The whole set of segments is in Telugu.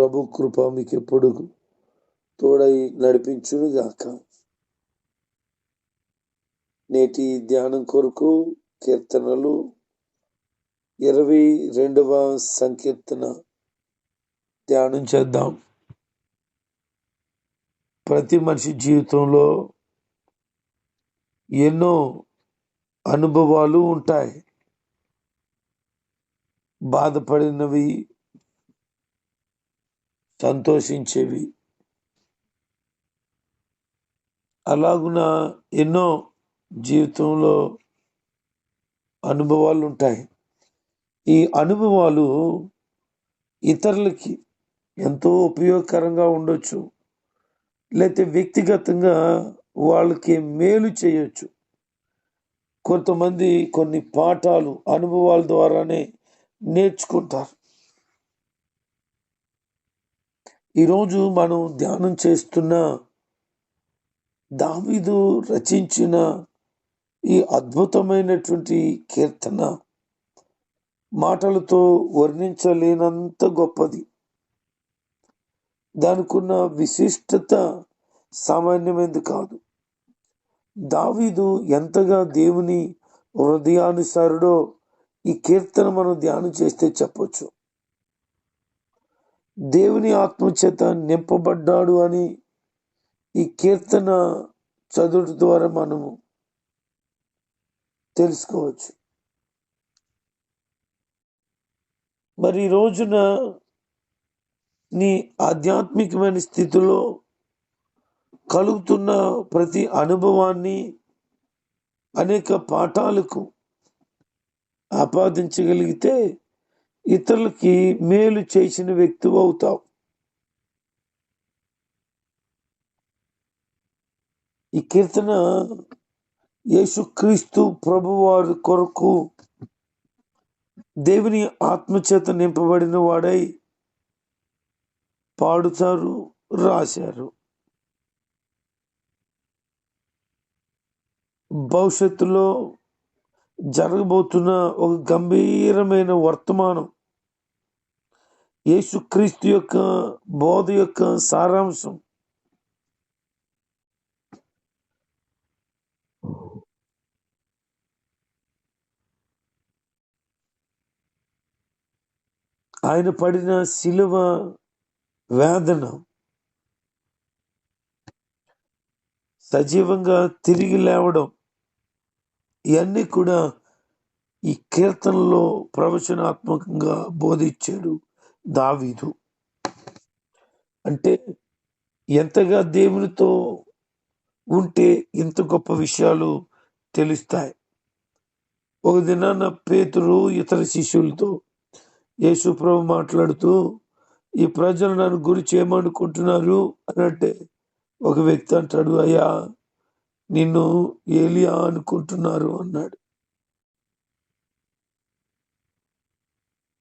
ప్రభు కృప మీకు ఎప్పుడు తోడై నడిపించునుగాక. నేటి ధ్యానం కొరకు కీర్తనలు ఇరవై రెండవ సంకీర్తన ధ్యానం చేద్దాం. ప్రతి మనిషి జీవితంలో ఎన్నో అనుభవాలు ఉంటాయి. బాధపడినవి సంతోషించేవి. అలాగున ఎన్నో జీవితంలో అనుభవాలు ఉంటాయి ఈ అనుభవాలు ఇతరులకి ఎంతో ఉపయోగకరంగా ఉండొచ్చు. లేకపోతే వ్యక్తిగతంగా వాళ్ళకి మేలు చేయొచ్చు. కొంతమంది కొన్ని పాఠాలు అనుభవాల ద్వారానే నేర్చుకుంటారు. ఈరోజు మనం ధ్యానం చేస్తున్న దావీదు రచించిన ఈ అద్భుతమైనటువంటి కీర్తన మాటలతో వర్ణించలేనంత గొప్పది. దానికున్న విశిష్టత సామాన్యమైనది కాదు. దావీదు ఎంతగా దేవుని హృదయానుసారుడో ఈ కీర్తన మనం ధ్యానం చేస్తే చెప్పొచ్చు. దేవుని ఆత్మచేత నింపబడ్డాడు అని ఈ కీర్తన చదువు ద్వారా మనము తెలుసుకోవచ్చు. మరి రోజున నీ ఆధ్యాత్మికమైన స్థితిలో కలుగుతున్న ప్రతి అనుభవాన్ని అనేక పాఠాలకు ఆపాదించగలిగితే ఇతరులకి మేలు చేసిన వ్యక్తి అవుతావు. ఈ కీర్తన యేసుక్రీస్తు ప్రభువారి కొరకు దేవుని ఆత్మచేత నింపబడిన వాడై పాడుతారు రాశారు. భవిష్యత్తులో జరగబోతున్న ఒక గంభీరమైన వర్తమానం. యేసుక్రీస్తు యొక్క బోధ యొక్క సారాంశం. ఆయన పడిన శిలువ వేదన సజీవంగా తిరిగి లేవడం ఇవన్నీ కూడా ఈ కీర్తనలో ప్రవచనాత్మకంగా బోధించాడు దావీదు. అంటే ఎంతగా దేవునితో ఉంటే ఇంత గొప్ప విషయాలు తెలుస్తాయి. ఒక దినాన పేతురు ఇతర శిష్యులతో యేసు ప్రభు మాట్లాడుతూ ఈ ప్రజలు నన్ను గురి చేయమనుకుంటున్నారు అని అంటే ఒక వ్యక్తి అంటాడు అయ్యా నిన్ను ఏలియా అనుకుంటున్నారు అన్నాడు.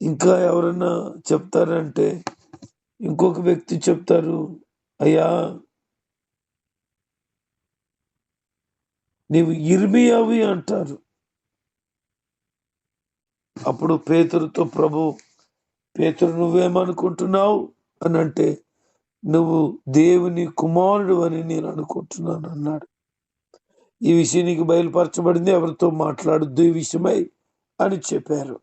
ఇంకా ఎవరన్నా చెప్తారంటే ఇంకొక వ్యక్తి చెప్తారు అయ్యా నీవు ఇర్మియావి అంటారు. అప్పుడు పేతురుతో ప్రభు పేతురు నువ్వేమనుకుంటున్నావు? అని అంటే నువ్వు దేవుని కుమారుడు అని నేను అనుకుంటున్నాను అన్నాడు. ఈ విషయం నీకు బయలుపరచబడింది. ఎవరితో మాట్లాడద్దు ఈ విషయమై అని చెప్పారు.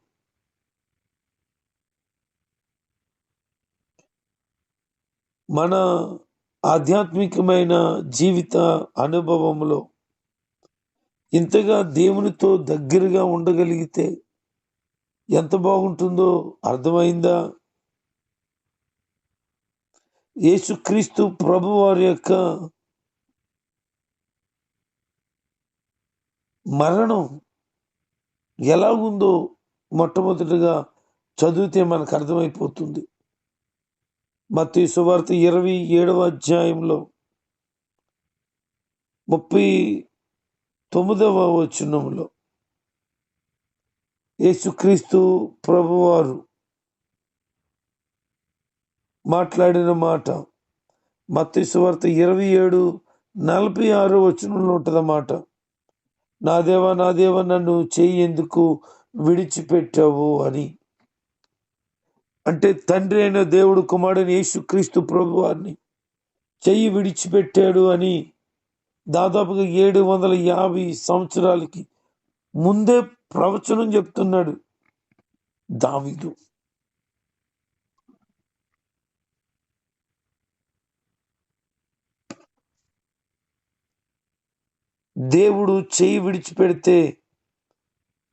మన ఆధ్యాత్మికమైన జీవిత అనుభవంలో ఇంతగా దేవునితో దగ్గరగా ఉండగలిగితే ఎంత బాగుంటుందో అర్థమైందా? యేసుక్రీస్తు ప్రభు వారి యొక్క మరణం ఎలా ఉందో మొట్టమొదటిగా చదివితే మనకు అర్థమైపోతుంది. మత్తి సువార్త ఇరవై ఏడవ అధ్యాయంలో ముప్పై తొమ్మిదవ వచనంలో యేసుక్రీస్తు ప్రభువారు మాట్లాడిన మాట మత్తి సువార్త ఇరవై ఏడు నలభై ఆరు వచనంలో ఉంటుందన్నమాట. నా దేవా నా దేవ నన్ను చెయ్యి ఎందుకు విడిచిపెట్టావు అని. అంటే తండ్రి అయిన దేవుడు కుమారుడైన యేసుక్రీస్తు ప్రభు వారిని చెయ్యి విడిచిపెట్టాడు అని దాదాపుగా ఏడు వందల యాభై సంవత్సరాలకి ముందే ప్రవచనం చెప్తున్నాడు దావిదు. దేవుడు చేయి విడిచిపెడితే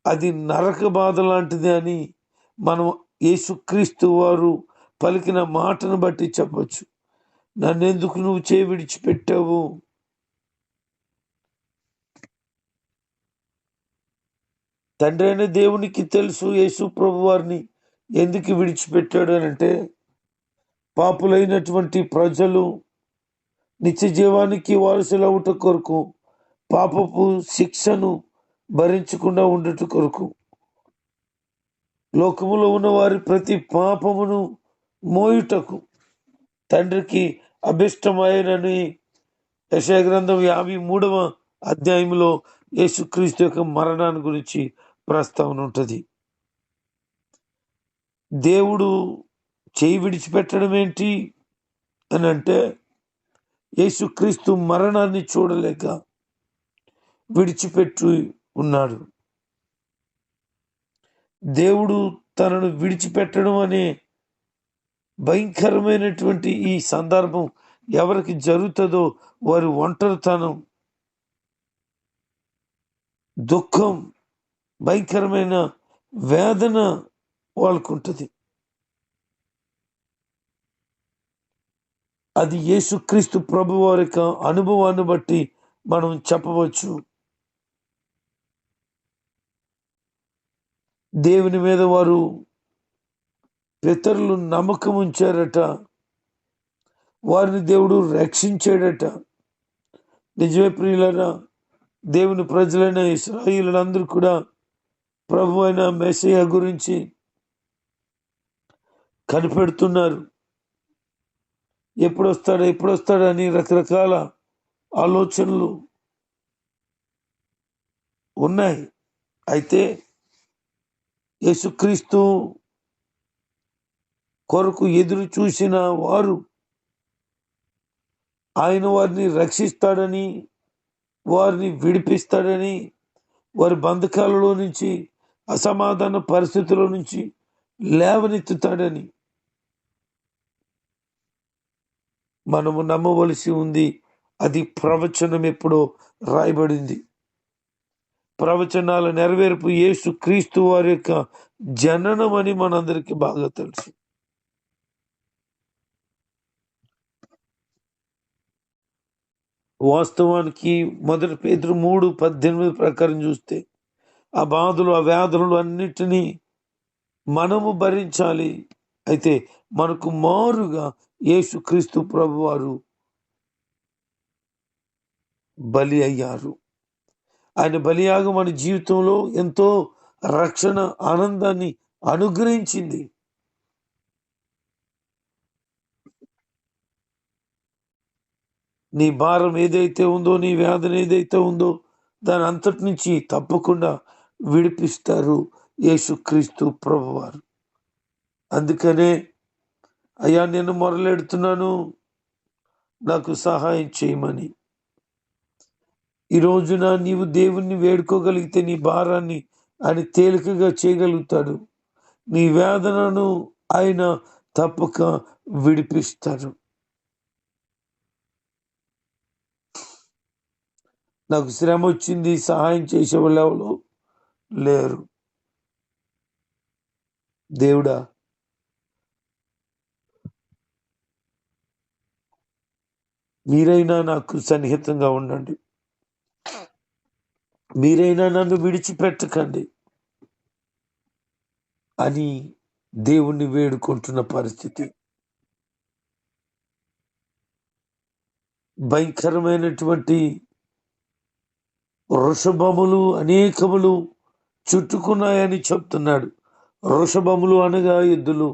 అది నరక బాధ లాంటిది అని మనం యేసుక్రీస్తు వారు పలికిన మాటను బట్టి చెప్పచ్చు. నన్నెందుకు నువ్వు చేయి విడిచిపెట్టావు? తండ్రి అయిన దేవునికి తెలుసు యేసు ప్రభు వారిని ఎందుకు విడిచిపెట్టాడు అని అంటే పాపులైనటువంటి ప్రజలు నిత్య జీవానికి వారసులవుట కొరకు పాపపు శిక్షను భరించకుండా ఉండట కొరకు లోకములో ఉన్నవారి ప్రతి పాపమును మోయుటకు తండ్రికి అభిష్టమైనని యశగ్రంథం యాభై మూడవ అధ్యాయంలో యేసుక్రీస్తు యొక్క మరణాన్ని గురించి ప్రస్తావన ఉంటుంది. దేవుడు చేయి విడిచిపెట్టడం ఏంటి? అని అంటే యేసుక్రీస్తు మరణాన్ని చూడలేక విడిచిపెట్టి ఉన్నాడు. దేవుడు తనను విడిచిపెట్టడం అనే భయంకరమైనటువంటి ఈ సందర్భం ఎవరికి జరుగుతుందో వారి ఒంటరితనం దుఃఖం భయంకరమైన వేదన వాళ్ళకు ఉంటుంది. అది యేసుక్రీస్తు ప్రభు వారి యొక్క అనుభవాన్ని బట్టి మనం చెప్పవచ్చు. దేవుని మీద వారు పితరులు నమ్మకం ఉంచారట. వారిని దేవుడు రక్షించాడట. నిజమే ప్రియులరా దేవుని ప్రజలైన ఇస్రాయిలందరూ కూడా ప్రభు అయిన మెసయ గురించి కనిపెడుతున్నారు. ఎప్పుడొస్తాడా ఎప్పుడొస్తాడా అని రకరకాల ఆలోచనలు ఉన్నాయి. అయితే యేసుక్రీస్తు కొరకు ఎదురు చూసిన వారు ఆయన వారిని రక్షిస్తాడని వారిని విడిపిస్తాడని వారి బంధకాలలో నుంచి అసమాధాన పరిస్థితుల నుంచి లేవనెత్తుతాడని మనము నమ్మవలసి ఉంది. అది ప్రవచనం ఎప్పుడో రాయబడింది. ప్రవచనాల నెరవేర్పు యేసు క్రీస్తు వారి యొక్క జననం అని మనందరికీ బాగా తెలుసు. వాస్తవానికి మొదటి పేదరు మూడు పద్దెనిమిది ప్రకారం చూస్తే ఆ బాధలు ఆ వ్యాధులు అన్నిటినీ మనము భరించాలి. అయితే మనకు మారుగా యేసుక్రీస్తు ప్రభు వారు బలి అయ్యారు. ఆయన బలియాగం మన జీవితంలో ఎంతో రక్షణ ఆనందాన్ని అనుగ్రహించింది. నీ భారం ఏదైతే ఉందో నీ వ్యాధన ఏదైతే ఉందో దాని అంతటి నుంచి తప్పకుండా విడిపిస్తారు యేసుక్రీస్తు ప్రభువారు. అందుకనే అయ్యా నేను మొరలెడుతున్నాను. నాకు సహాయం చేయమని. ఈ రోజున నీవు దేవుణ్ణి వేడుకోగలిగితే నీ భారాన్ని ఆయన తేలికగా చేయగలుగుతాడు. నీ వేదనను ఆయన తప్పక విడిపిస్తాడు. నాకు శ్రమ వచ్చింది సహాయం చేసే వాళ్ళు ఎవరు లేరు. దేవుడా మీరైనా నాకు సన్నిహితంగా ఉండండి. మీరైనా నన్ను విడిచిపెట్టకండి అని దేవుణ్ణి వేడుకుంటున్న పరిస్థితి. భయంకరమైనటువంటి వృషభములు అనేకములు చుట్టుకున్నాయని చెప్తున్నాడు. వృషభములు అనగా ఎద్దులు.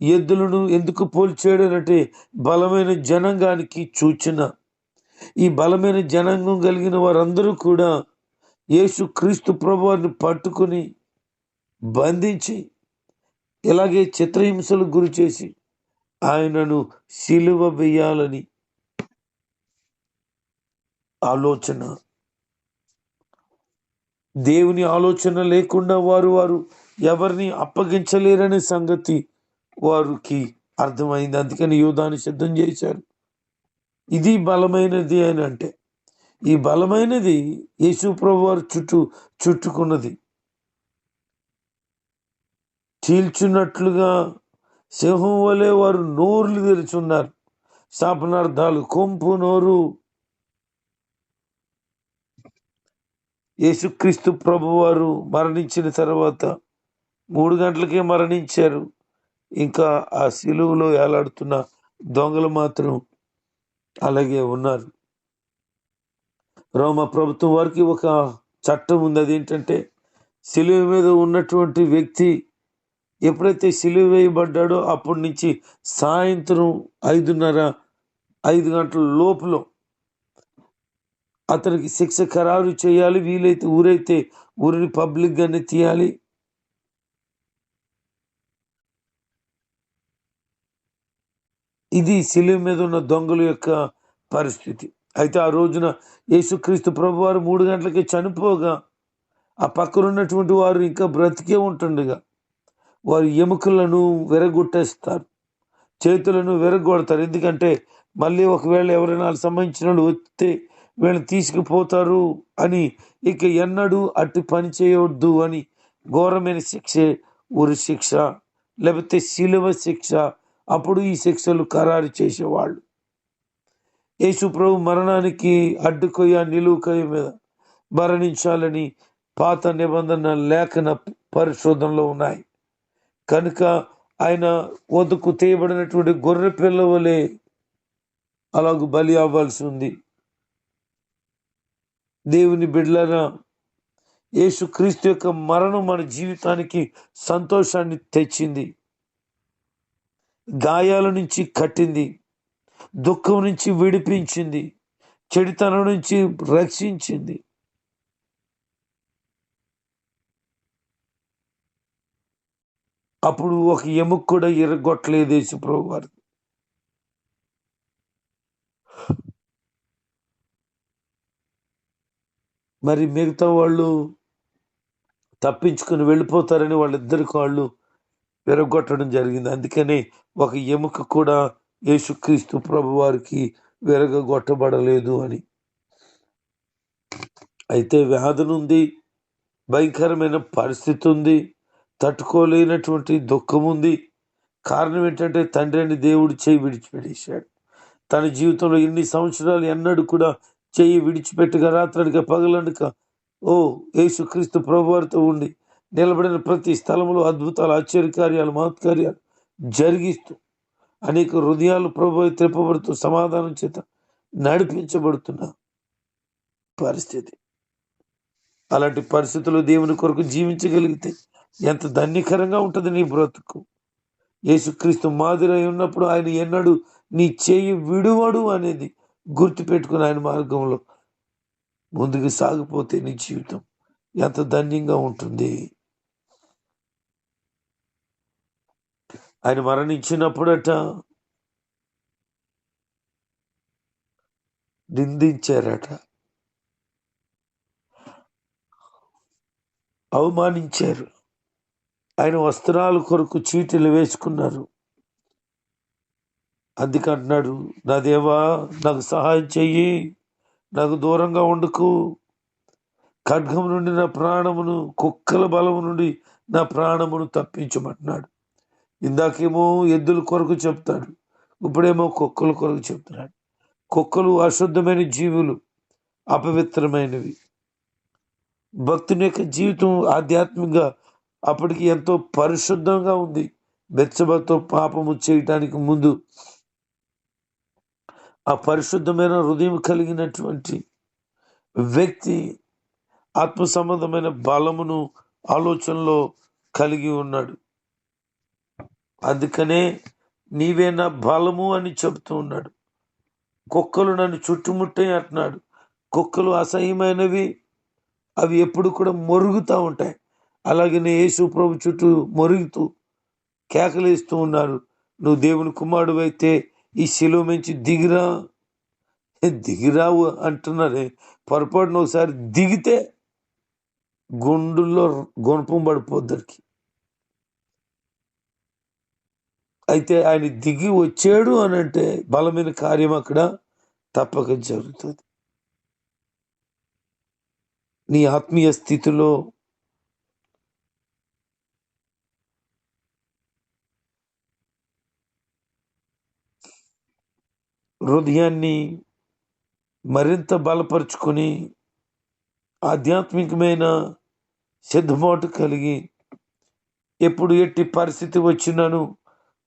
ఎద్దులను ఎందుకు పోల్చాడనంటే బలమైన జనాంగానికి సూచన. ఈ బలమైన జనాంగం కలిగిన వారందరూ కూడా యేసు క్రీస్తు ప్రభువాన్ని పట్టుకుని బంధించి ఇలాగే చిత్రహింసలకు గురి చేసి ఆయనను సిలువ వేయాలని ఆలోచన. దేవుని ఆలోచన లేకుండా వారు వారు ఎవరిని అప్పగించలేరనే సంగతి వారికి అర్థమైంది. అందుకని యూధాన్ని సిద్ధం చేశారు. ఇది బలమైనది అని అంటే ఈ బలమైనది యేసుప్రభు వారు చుట్టూ చుట్టుకున్నది. చీల్చున్నట్లుగా సింహం వలె వారు నోర్లు తెరుచున్నారు. శాపనార్థాలు కొంపు నోరు. యేసుక్రీస్తు ప్రభు వారు మరణించిన తర్వాత మూడు గంటలకే మరణించారు. ఇంకా ఆ శిలువులో ఏలాడుతున్న దొంగలు మాత్రం అలాగే ఉన్నారు. రోమ ప్రభుత్వం వారికి ఒక చట్టం ఉంది అది ఏంటంటే సిలువ మీద ఉన్నటువంటి వ్యక్తి ఎప్పుడైతే సిలువ వేయబడ్డాడో అప్పటి నుంచి సాయంత్రం ఐదున్నర ఐదు గంటల లోపులో అతనికి శిక్ష ఖరారు చేయాలి వీలైతే ఊరైతే ఊరిని పబ్లిక్గానే తీయాలి. ఇది సిలువ మీద ఉన్న దొంగల యొక్క పరిస్థితి. అయితే ఆ రోజున యేసుక్రీస్తు ప్రభువారు మూడు గంటలకి చనిపోగా ఆ పక్కన ఉన్నటువంటి వారు ఇంకా బ్రతికే ఉంటుండగా వారు ఎముకలను విరగొట్టేస్తారు చేతులను విరగొడతారు. ఎందుకంటే మళ్ళీ ఒకవేళ ఎవరైనా సంబంధించిన వాళ్ళు వస్తే వీళ్ళని తీసుకుపోతారు అని ఇక ఎన్నడూ అట్టి పని చేయవద్దు అని ఘోరమైన శిక్షే ఉరి శిక్ష లేకపోతే శిలువ శిక్ష. అప్పుడు ఈ శిక్షలు ఖరారు చేసేవాళ్ళు. యేసు ప్రభు మరణానికి అడ్డుకొయ్య నిలువుకొయ్య మీద మరణించాలని పాత నిబంధన లేఖన పరిశోధనలో ఉన్నాయి. కనుక ఆయన వద్దకు తీయబడినటువంటి గొర్రె పిల్ల వలె అలాగూ బలి అవ్వాల్సి ఉంది. దేవుని బిడ్డలరా యేసుక్రీస్తు యొక్క మరణం మన జీవితానికి సంతోషాన్ని తెచ్చింది గాయాల నుంచి కట్టింది. దుఃఖం నుంచి విడిపించింది. చెడుతనం నుంచి రక్షించింది. అప్పుడు ఒక ఎముక కూడా ఎరగొట్టలేదు యేసుప్రభు వారు మరి మిగతా వాళ్ళు తప్పించుకుని వెళ్ళిపోతారని వాళ్ళిద్దరికి వాళ్ళు విరగొట్టడం జరిగింది. అందుకనే ఒక ఎముక కూడా యేసుక్రీస్తు ప్రభు వారికి విరగొట్టబడలేదు అని. అయితే వ్యాధులు ఉంది భయంకరమైన పరిస్థితి ఉంది తట్టుకోలేనటువంటి దుఃఖం ఉంది. కారణం ఏంటంటే తండ్రి అని దేవుడు చేయి విడిచిపెట్టేశాడు. తన జీవితంలో ఎన్ని సంవత్సరాలు ఎన్నడూ కూడా చేయి విడిచిపెట్టగా రాత్రనక పగలనక ఓ యేసుక్రీస్తు ప్రభువారితో ఉండి నిలబడిన ప్రతి స్థలంలో అద్భుతాలు ఆశ్చర్యకార్యాలు మహత్కార్యాలు జరిగిస్తూ అనేక హృదయాలు ప్రభు త్రిప్పబడుతూ సమాధానం చేత నడిపించబడుతున్న పరిస్థితి. అలాంటి పరిస్థితుల్లో దేవుని కొరకు జీవించగలిగితే ఎంత ధన్యకరంగా ఉంటుంది నీ బ్రతుకు. యేసుక్రీస్తు మాదిరి అయి ఉన్నప్పుడు ఆయన ఎన్నడు నీ చేయి విడువడు అనేది గుర్తుపెట్టుకుని ఆయన మార్గంలో ముందుకు సాగిపోతే నీ జీవితం ఎంత ధన్యంగా ఉంటుంది. ఆయన మరణించినప్పుడట నిందించారట. అవమానించారు. ఆయన వస్త్రాల కొరకు చీటీలు వేసుకున్నారు. అందుకంటున్నాడు నా దేవా నాకు సహాయం చెయ్యి నాకు దూరంగా వండుకు ఖడ్గం నుండి నా ప్రాణమును కుక్కల బలము నుండి నా ప్రాణమును తప్పించమంటున్నాడు. ఇందాకేమో ఎద్దుల కొరకు చెప్తాడు ఇప్పుడేమో కుక్కల కొరకు చెప్తున్నాడు. కుక్కలు అశుద్ధమైన జీవులు అపవిత్రమైనవి. భక్తుని యొక్క జీవితం ఆధ్యాత్మికంగా అప్పటికి ఎంతో పరిశుద్ధంగా ఉంది. బెచ్చబతో పాపము చేయటానికి ముందు ఆ పరిశుద్ధమైన హృదయం కలిగినటువంటి వ్యక్తి ఆత్మ సంబంధమైన బలమును ఆలోచనలో కలిగి ఉన్నాడు. అందుకనే నీవే నా బలము అని చెబుతూ ఉన్నాడు. కుక్కలు నన్ను చుట్టుముట్టే అంటున్నాడు. కుక్కలు అసహ్యమైనవి అవి ఎప్పుడు కూడా మొరుగుతూ ఉంటాయి. అలాగనే యేసు ప్రభు చుట్టూ మొరుగుతూ కేకలేస్తూ ఉన్నారు నువ్వు దేవుని కుమారుడు అయితే ఈ శిలువ నుంచి దిగిరా? దిగిరావు అంటున్నారే. పొరపాటున ఒకసారి దిగితే గుండుల్లో గుణపం పడిపోద్దరికి అయితే ఆయన దిగి వచ్చాడు అని అంటే బలమైన కార్యం అక్కడ తప్పక జరుగుతుంది. నీ ఆత్మీయ స్థితిలో హృదయాన్ని మరింత బలపరుచుకొని ఆధ్యాత్మికమైన సిద్ధపాటు కలిగి ఎప్పుడు ఎట్టి పరిస్థితి వచ్చినను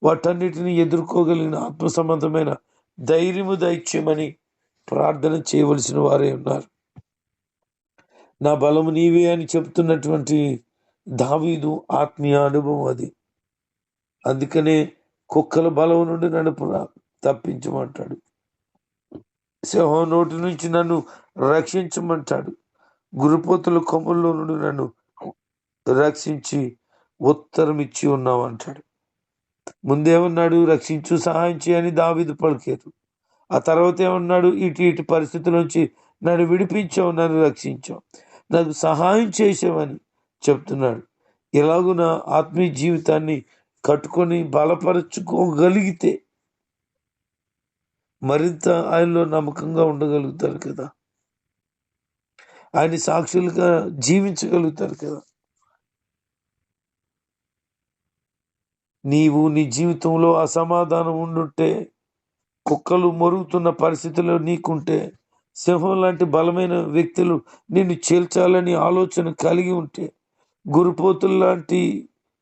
వాటన్నిటిని ఎదుర్కోగలిగిన ఆత్మ సంబంధమైన ధైర్యము దైత్యమని ప్రార్థన చేయవలసిన వారే ఉన్నారు. నా బలము నీవే అని చెప్తున్నటువంటి దావీదు ఆత్మీయ అనుభవం అది. అందుకనే కుక్కల బలం నుండి నన్ను ప్ర- తప్పించమంటాడు. సింహం నోటి నుంచి నన్ను రక్షించమంటాడు. గురుపోతుల కొమ్ముల్లో నుండి నన్ను రక్షించి ఉత్తరం ఇచ్చి ఉన్నామంటాడు ముందేమన్నాడు? రక్షించు సహాయం చేయని దావిదు పలికారు ఆ తర్వాత ఏమన్నాడు? ఇటు ఇటు పరిస్థితుల నుంచి నన్ను విడిపించావు నన్ను రక్షించావు నాకు సహాయం చేసావని చెప్తున్నాడు. ఎలాగున ఆత్మీయ జీవితాన్ని కట్టుకొని బలపరచుకోగలిగితే మరింత ఆయనలో నమ్మకంగా ఉండగలుగుతారు కదా. ఆయన సాక్షులుగా జీవించగలుగుతారు కదా. నీవు నీ జీవితంలో అసమాధానం ఉండుంటే కుక్కలు మొరుగుతున్న పరిస్థితుల్లో నీకుంటే సింహం లాంటి బలమైన వ్యక్తులు నిన్ను చేల్చాలని ఆలోచన కలిగి ఉంటే గురుపోతులు లాంటి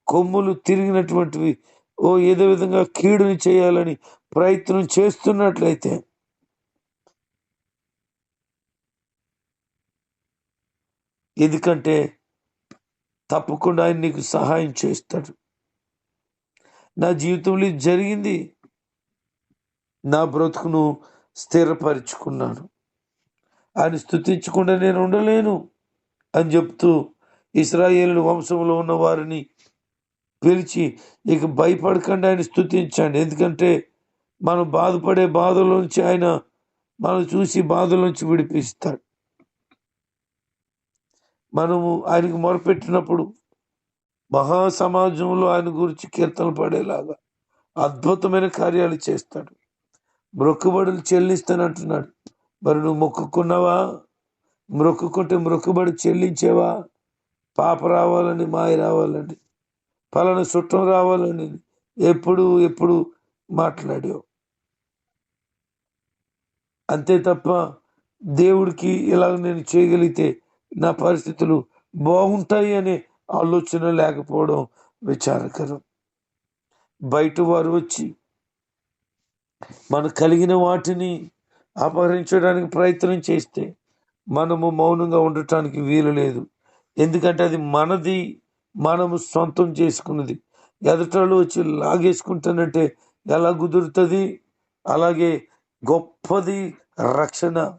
కొమ్ములు తిరిగినటువంటివి ఓ ఏదో విధంగా కీడుని చేయాలని ప్రయత్నం చేస్తున్నట్లయితే ఎందుకంటే తప్పకుండా ఆయన నీకు సహాయం చేస్తాడు. నా జీవితంలో జరిగింది. నా బ్రతుకును స్థిరపరుచుకున్నాను. ఆయన స్థుతించకుండా నేను ఉండలేను అని చెప్తూ ఇస్రాయేలు వంశంలో ఉన్న వారిని పిలిచి ఇక భయపడకుండా ఆయన స్థుతించండి ఎందుకంటే మనం బాధపడే బాధలోంచి ఆయన మనం చూసి బాధలోంచి విడిపిస్తాడు మనము ఆయనకు మొరపెట్టినప్పుడు మహాసమాజంలో ఆయన గురించి కీర్తనలు పడేలాగా అద్భుతమైన కార్యాలు చేస్తాడు. మొక్కుబడులు చెల్లిస్తానంటున్నాడు మరి నువ్వు మొక్కుకున్నావా? మొక్కుకుంటే మొక్కుబడి చెల్లించేవా? పాప రావాలని మాయ రావాలని పలానా చుట్టం రావాలని ఎప్పుడు ఎప్పుడు మాట్లాడావు? అంతే తప్ప దేవుడికి ఇలా నేను చేయగలిగితే నా పరిస్థితులు బాగుంటాయి అనే ఆలోచన లేకపోవడం విచారకరం. బయట వారు వచ్చి మనకు కలిగిన వాటిని అపహరించడానికి ప్రయత్నం చేస్తే మనము మౌనంగా ఉండటానికి వీలు లేదు. ఎందుకంటే అది మనది మనము సొంతం చేసుకున్నది. ఎదుటాళ్ళు వచ్చి లాగేసుకుంటానంటే ఎలా కుదురుతుంది? అలాగే గొప్పది రక్షణ.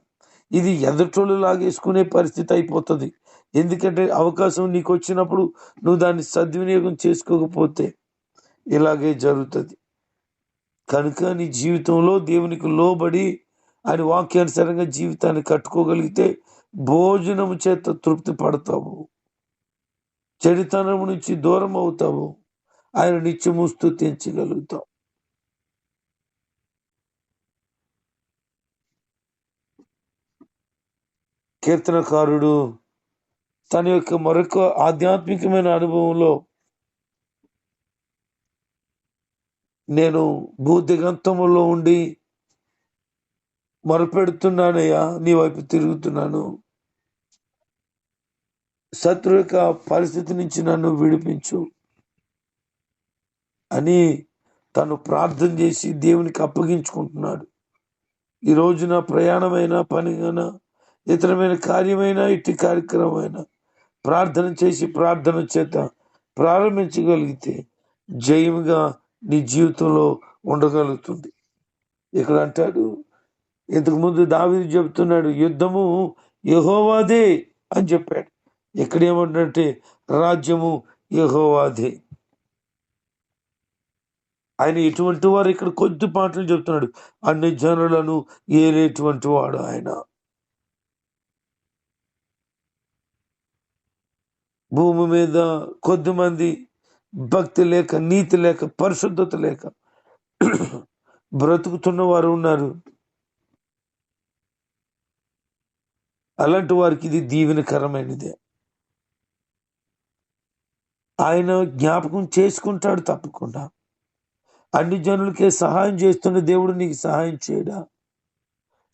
ఇది ఎదుటోళ్ళు లాగేసుకునే పరిస్థితి అయిపోతుంది. ఎందుకంటే అవకాశం నీకు వచ్చినప్పుడు నువ్వు దాన్ని సద్వినియోగం చేసుకోకపోతే ఇలాగే జరుగుతుంది. కనుక నీ జీవితంలో దేవునికి లోబడి ఆయన వాక్యానుసారంగా జీవితాన్ని కట్టుకోగలిగితే భోజనము చేత తృప్తి పడతావు. చెడితనం నుంచి దూరం అవుతావు. ఆయన నిత్యము స్థుతించగలుగుతావు కీర్తనకారుడు తన యొక్క మరొక ఆధ్యాత్మికమైన అనుభవంలో నేను భూదిగంతములో ఉండి మొరపెడుతున్నానయ్యా నీ వైపు తిరుగుతున్నాను. శత్రు యొక్క పరిస్థితి నుంచి నన్ను విడిపించు అని తను ప్రార్థన చేసి దేవునికి అప్పగించుకుంటున్నాడు. ఈ రోజున ప్రయాణమైన పనిగాన ఇతరమైన కార్యమైన ఇట్టి కార్యక్రమమైన ప్రార్థన చేసి ప్రార్థన చేత ప్రారంభించగలిగితే జయముగా నీ జీవితంలో ఉండగలుగుతుంది. ఇక్కడ అంటాడు ఇంతకు ముందు చెబుతున్నాడు యుద్ధము యహోవాదే అని చెప్పాడు. ఇక్కడ ఏమంటే రాజ్యము యహోవాదే. ఆయన ఎటువంటి వారు ఇక్కడ కొద్ది పాటలు చెప్తున్నాడు అన్ని జనులను ఏలేటువంటి వాడు ఆయన. భూమి మీద కొద్ది మంది భక్తి లేక నీతి లేక పరిశుద్ధత లేక బ్రతుకుతున్న వారు ఉన్నారు. అలాంటి వారికి ఇది దీవెనకరమైనదే. ఆయన జ్ఞాపకం చేసుకుంటాడు తప్పకుండా. అన్ని జనులకే సహాయం చేస్తున్న దేవుడు నీకు సహాయం చేయడా?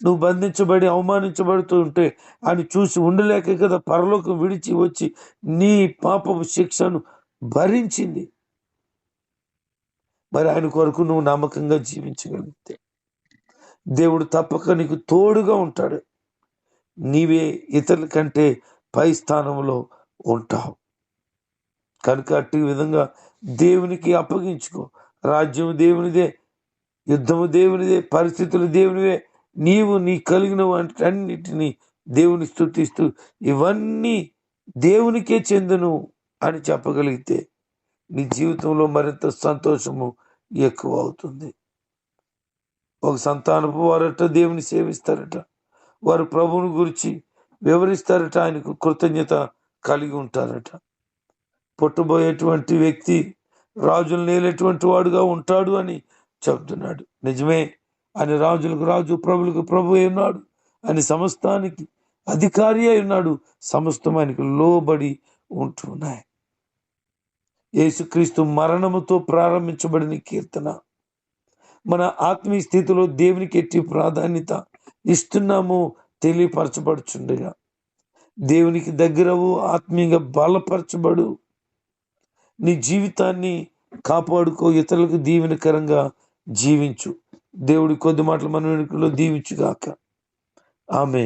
నువ్వు బంధించబడి అవమానించబడుతూ ఉంటే ఆయన చూసి ఉండలేక కదా పరలోకం విడిచి వచ్చి నీ పాపపు శిక్షను భరించింది. మరి ఆయన కొరకు నువ్వు నమ్మకంగా జీవించగలిగితే దేవుడు తప్పక నీకు తోడుగా ఉంటాడు. నీవే ఇతరుల కంటే పై స్థానంలో ఉంటావు. కనుక అట్టి విధంగా దేవునికి అప్పగించుకో. రాజ్యం దేవునిదే యుద్ధము దేవునిదే పరిస్థితులు దేవునివే నీవు నీ కలిగిన వాటన్నిటినీ దేవుని స్థుతిస్తూ ఇవన్నీ దేవునికే చెందును అని చెప్పగలిగితే నీ జీవితంలో మరింత సంతోషము ఎక్కువ అవుతుంది. ఒక సంతానపు వారట దేవుని సేవిస్తారట. వారు ప్రభువుని గురించి వివరిస్తారట ఆయనకు కృతజ్ఞత కలిగి ఉంటారట. పుట్టబోయేటువంటి వ్యక్తి రాజులు నేలేటువంటి వాడుగా ఉంటాడు అని చెప్తున్నాడు. నిజమే అని రాజులకు రాజు ప్రభులకు ప్రభు ఉన్నాడు. అని సమస్తానికి అధికారి అయి ఉన్నాడు. సమస్తం ఆయనకు లోబడి ఉంటున్నాయి. యేసుక్రీస్తు మరణముతో ప్రారంభించబడిన కీర్తన. మన ఆత్మీయ స్థితిలో దేవునికి ఎట్టి ప్రాధాన్యత ఇస్తున్నాము తెలియపరచబడుచుండగా. దేవునికి దగ్గరవు ఆత్మీయంగా బలపరచబడు. నీ జీవితాన్ని కాపాడుకో ఇతరులకు దీవెనకరంగా జీవించు. దేవుడి కొద్ది మాటలు మన వెనుకలో దీవించుగాక. ఆమె